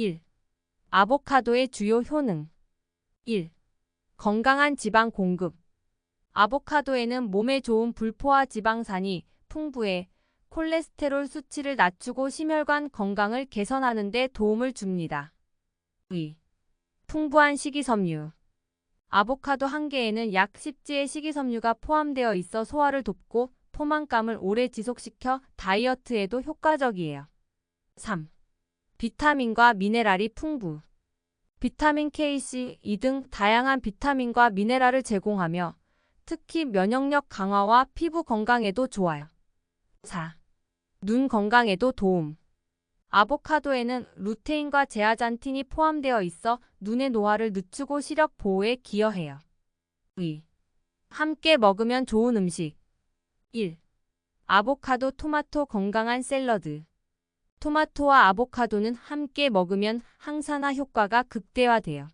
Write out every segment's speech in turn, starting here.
1. 아보카도의 주요 효능 1. 건강한 지방 공급 아보카도에는 몸에 좋은 불포화 지방산이 풍부해 콜레스테롤 수치를 낮추고 심혈관 건강을 개선하는 데 도움을 줍니다. 2. 풍부한 식이섬유 아보카도 한 개에는 약 10지의 식이섬유가 포함되어 있어 소화를 돕고 포만감을 오래 지속시켜 다이어트에도 효과적이에요. 3. 비타민과 미네랄이 풍부. 비타민 K, C, E 등 다양한 비타민과 미네랄을 제공하며 특히 면역력 강화와 피부 건강에도 좋아요. 4. 눈 건강에도 도움. 아보카도에는 루테인과 제아잔틴이 포함되어 있어 눈의 노화를 늦추고 시력 보호에 기여해요. 2. 함께 먹으면 좋은 음식. 1. 아보카도 토마토 건강한 샐러드. 토마토와 아보카도는 함께 먹으면 항산화 효과가 극대화돼요.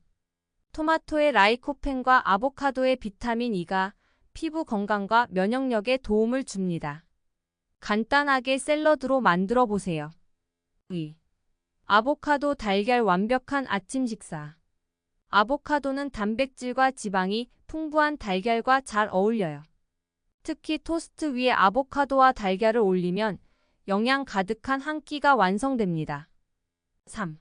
토마토의 라이코펜과 아보카도의 비타민 E가 피부 건강과 면역력에 도움을 줍니다. 간단하게 샐러드로 만들어 보세요. 2. 아보카도 달걀 완벽한 아침 식사. 아보카도는 단백질과 지방이 풍부한 달걀과 잘 어울려요. 특히 토스트 위에 아보카도와 달걀을 올리면 영양 가득한 한 끼가 완성됩니다. 3.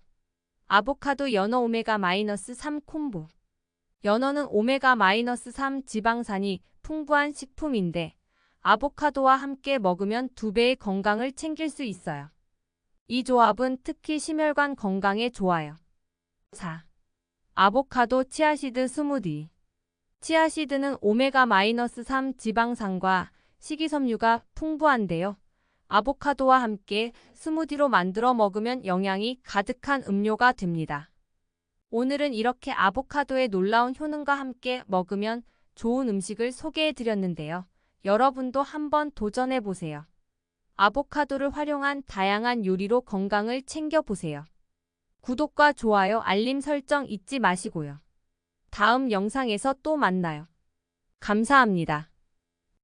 아보카도 연어 오메가-3 콤보. 연어는 오메가-3 지방산이 풍부한 식품인데 아보카도와 함께 먹으면 두 배의 건강을 챙길 수 있어요. 이 조합은 특히 심혈관 건강에 좋아요. 4. 아보카도 치아시드 스무디. 치아시드는 오메가-3 지방산과 식이섬유가 풍부한데요. 아보카도와 함께 스무디로 만들어 먹으면 영양이 가득한 음료가 됩니다. 오늘은 이렇게 아보카도의 놀라운 효능과 함께 먹으면 좋은 음식을 소개해 드렸는데요. 여러분도 한번 도전해 보세요. 아보카도를 활용한 다양한 요리로 건강을 챙겨보세요. 구독과 좋아요, 알림 설정 잊지 마시고요. 다음 영상에서 또 만나요. 감사합니다.